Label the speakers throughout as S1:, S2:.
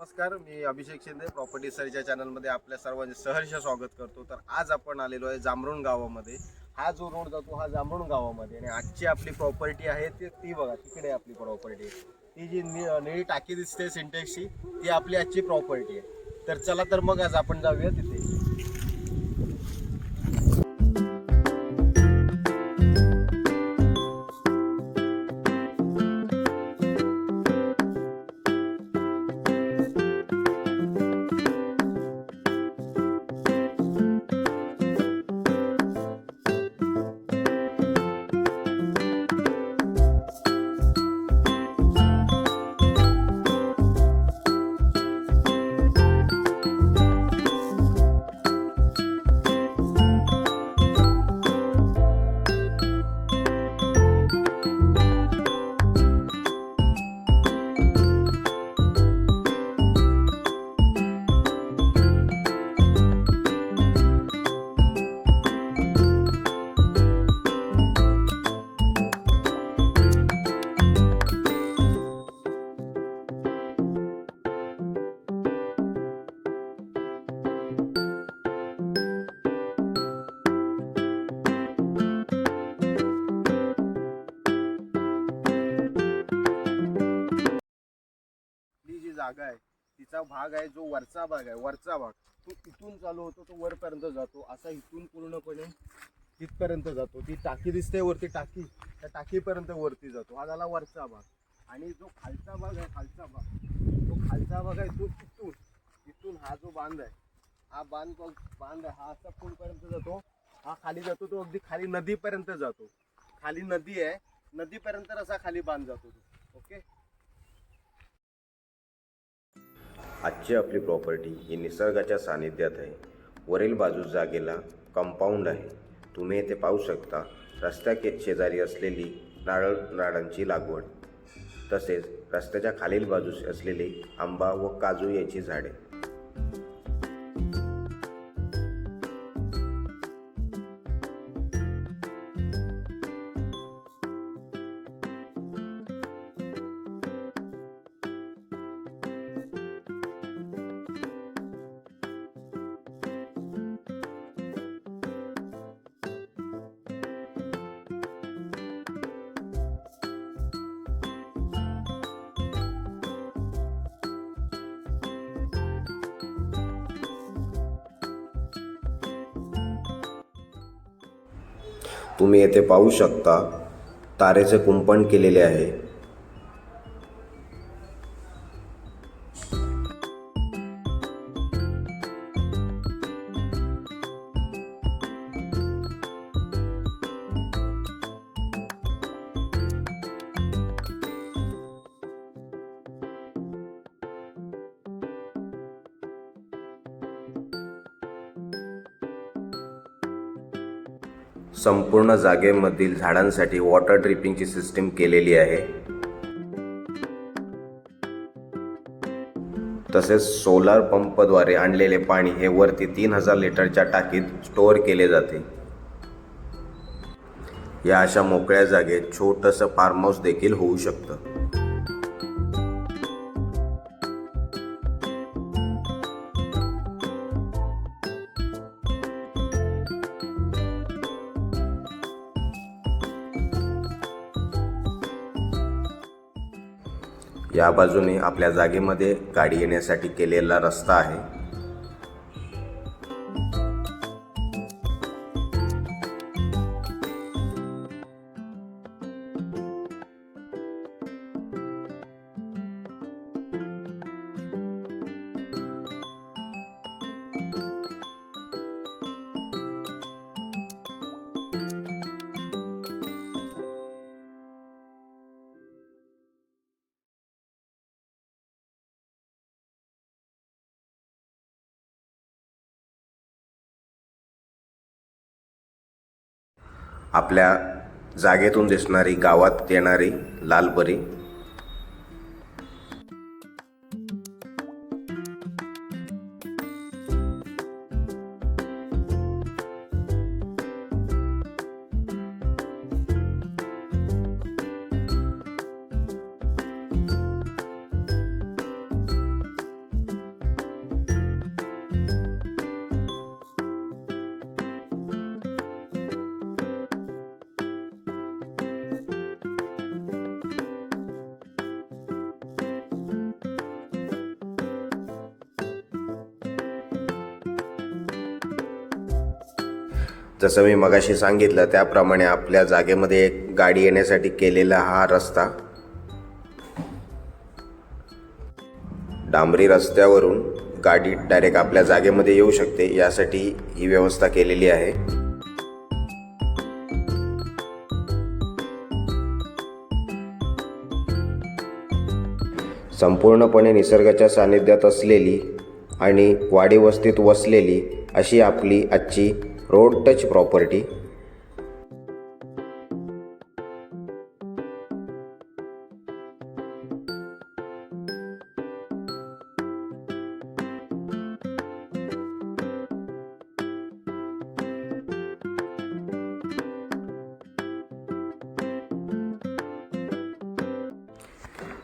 S1: नमस्कार मी अभिषेक शिंदे. प्रॉपर्टी सरच्या चॅनलमध्ये आपल्या सर्वांचे सहर्ष स्वागत करतो. तर आज आपण आलेलो आहे जांभरुण गावामध्ये. हा जो रोड जातो हा जांभरुण गावामध्ये. आणि आजची आपली प्रॉपर्टी आहे ती ती बघा तिकडे आपली प्रॉपर्टी ती जी नि- निळी टाकी दिसते सिंटेक्सची ती आपली आजची प्रॉपर्टी आहे. तर चला तर मग आज आपण जाऊया तिथे. जागा आहे. तिचा भाग आहे जो वरचा भाग आहे वरचा भाग. तो इथून चालू होतो तो वरपर्यंत जातो. असा इथून पूर्णपणे तिथपर्यंत जातो. ती टाकी दिसते वरती टाकी. त्या टाकीपर्यंत वरती जातो. हा झाला वरचा भाग. आणि जो खालचा भाग आहे खालचा भाग तो खालचा भाग आहे तो इथून इथून हा जो बांध आहे हा बांध बांध आहे हा असा पुढपर्यंत जातो. हा खाली जातो तो अगदी खाली नदीपर्यंत जातो. खाली नदी आहे. नदीपर्यंत असा खाली बांध जातो तो. ओके?
S2: आजची आपली प्रॉपर्टी ही निसर्गाच्या सानिध्यात आहे. वरील बाजूस जागेला कंपाऊंड आहे. तुम्ही येथे पाहू शकता रस्त्या शेजारी असलेली नारळ नारळांची लागवड. तसेच रस्त्याच्या खालील बाजूस असलेली आंबा व काजू याची झाडे. तुम्ही येथे पाहू शकता तारेचे कुंपण केलेले आहे. संपूर्ण जागेमधील झाडांसाठी वॉटर ड्रिपिंगची सिस्टीम केलेली आहे. तसेच सोलार पंपद्वारे आणलेले पाणी हे वरती तीन हजार लिटरच्या टाकीत स्टोअर केले जाते. या अशा मोकळ्या जागेत छोटंसं फार्म हाऊस देखील होऊ शकतं. या बाजूने आपल्या जागेमध्ये गाडी येण्यासाठी केलेला रस्ता आहे. आपल्या जागेतून दिसणारी गावात येणारी लालपरी जसं मी मगाशी सांगितलं त्याप्रमाणे आपल्या जागेमध्ये एक गाडी येण्यासाठी केलेला हा रस्ता. डांबरी रस्त्यावरून गाडी डायरेक्ट आपल्या जागेमध्ये येऊ शकते यासाठी ही व्यवस्था केलेली आहे. संपूर्णपणे निसर्गाच्या सानिध्यात असलेली आणि वाडीवस्तीत वसलेली अशी आपली आजची रोड टच प्रॉपर्टी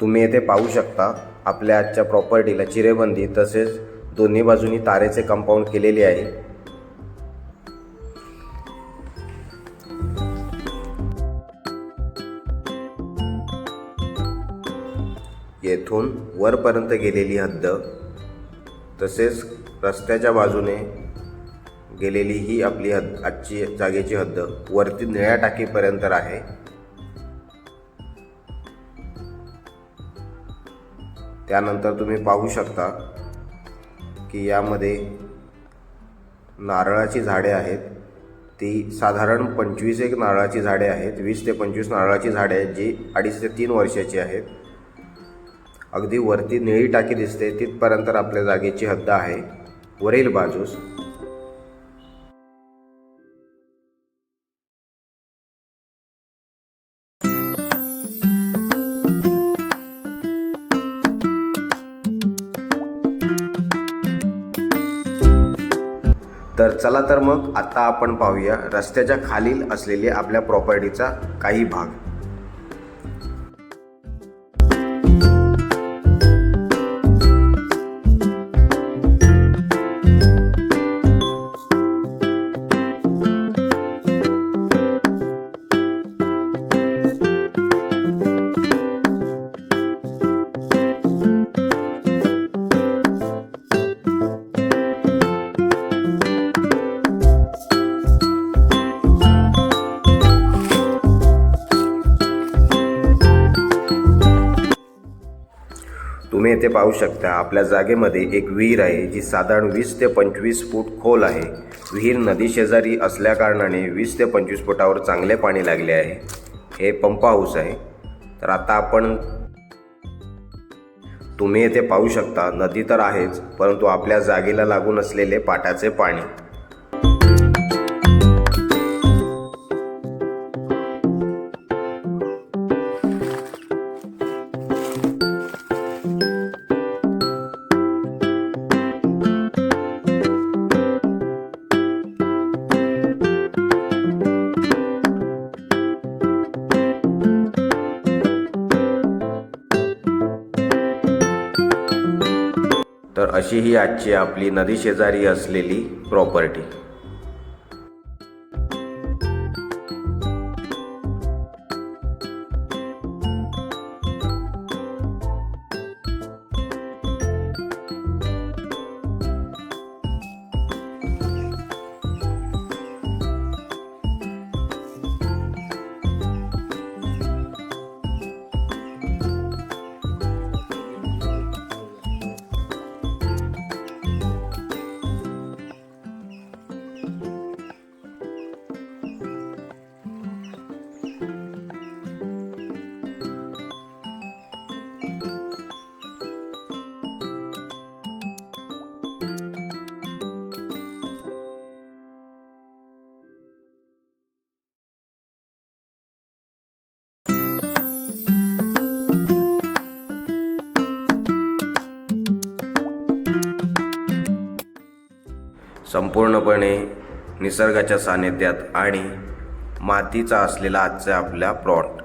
S2: तुम्ही येथे पाहू शकता आपल्या आजच्या प्रॉपर्टीला चिरेबंदी तसेच दोन्ही बाजूनी तारेचे कंपाऊंड केलेले आहे. येथून वरपर्यंत गेलेली हद्द तसेच रस्त्याच्या बाजूने गेलेली ही आपली हद्द आजची जागेची हद्द वरती निळ्या टाकीपर्यंत आहे. त्यानंतर तुम्ही पाहू शकता की यामध्ये नारळाची झाडे आहेत. ती साधारण पंचवीस एक नारळाची झाडे आहेत. वीस ते पंचवीस नारळाची झाडे आहेत जी अडीच ते तीन वर्षाची आहेत. अगदी वरती निळी टाकी दिसते तिथपर्यंत आपल्या जागेची हद्द आहे. वरील बाजूस तर चला तर मग आता आपण पाहूया रस्त्याच्या खालील असलेले आपल्या प्रॉपर्टीचा काही भाग. पाहू शकता आपल्या जागेमध्ये एक विहीर आहे जी साधारण वीस ते पंचवीस फूट खोल आहे. विहीर नदी शेजारी असल्याकारणाने वीस ते पंचवीस फुटावर चांगले पाणी लागले आहे. हे पंप हाऊस आहे. तर आता आपण तुम्ही येथे पाहू शकता नदी तर आहेच परंतु आपल्या जागेला लागून असलेले पाटाचे पाणी. अशी ही आजची आपली नदी शेजारी असलेली प्रॉपर्टी संपूर्णपणे निसर्गाच्या सानिध्यात आणि मातीचा असलेला आजचा आपला प्लॉट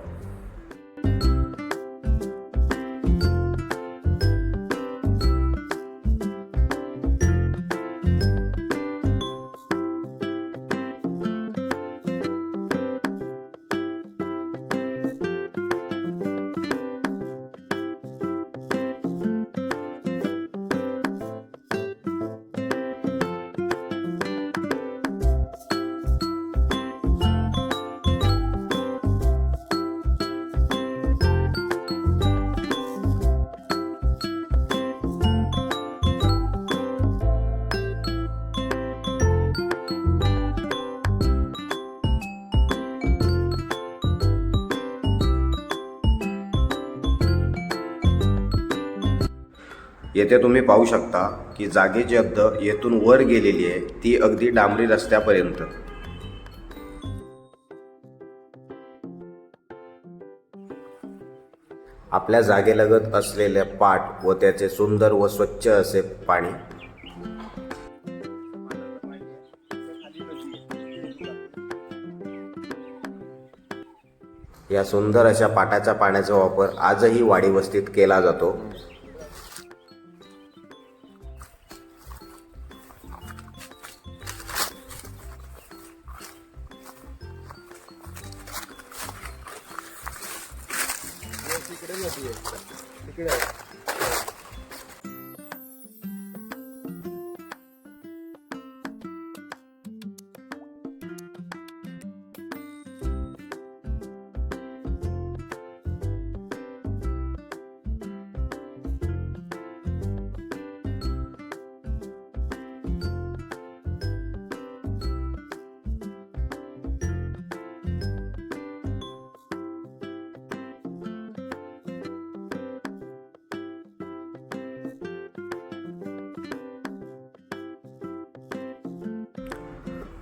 S2: येथे तुम्ही पाहू शकता की जागेची हद्द येथून वर गेलेली आहे ती अगदी डांबरी रस्त्यापर्यंत. आपल्या जागेलगत असलेले पाट व त्याचे सुंदर व स्वच्छ असे पाणी. या सुंदर अशा पाटाच्या पाण्याचा वापर आजही वाडी वस्तीत केला जातो.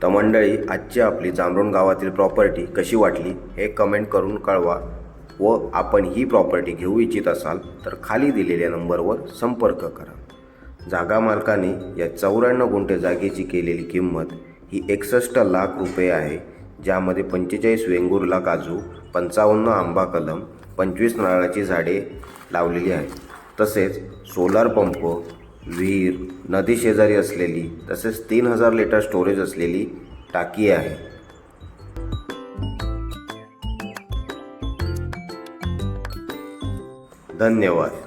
S2: तर मंडळी आजची आपली जांभरुण गावातील प्रॉपर्टी कशी वाटली हे कमेंट करून कळवा व आपण ही प्रॉपर्टी घेऊ इच्छित असाल तर खाली दिलेल्या नंबरवर संपर्क करा. जागा मालकाने या चौऱ्याण्णव गुंठे जागेची केलेली किंमत ही एकसष्ट लाख रुपये आहे ज्यामध्ये पंचेचाळीस वेंगुर्ला काजू पंचावन्न आंबा कलम पंचवीस नारळाची झाडे लावलेली आहेत. तसेच सोलार पंप विहीर नदी शेजारी असलेली तसेच तीन हजार लिटर स्टोरेज असलेली टाकी आहे. धन्यवाद.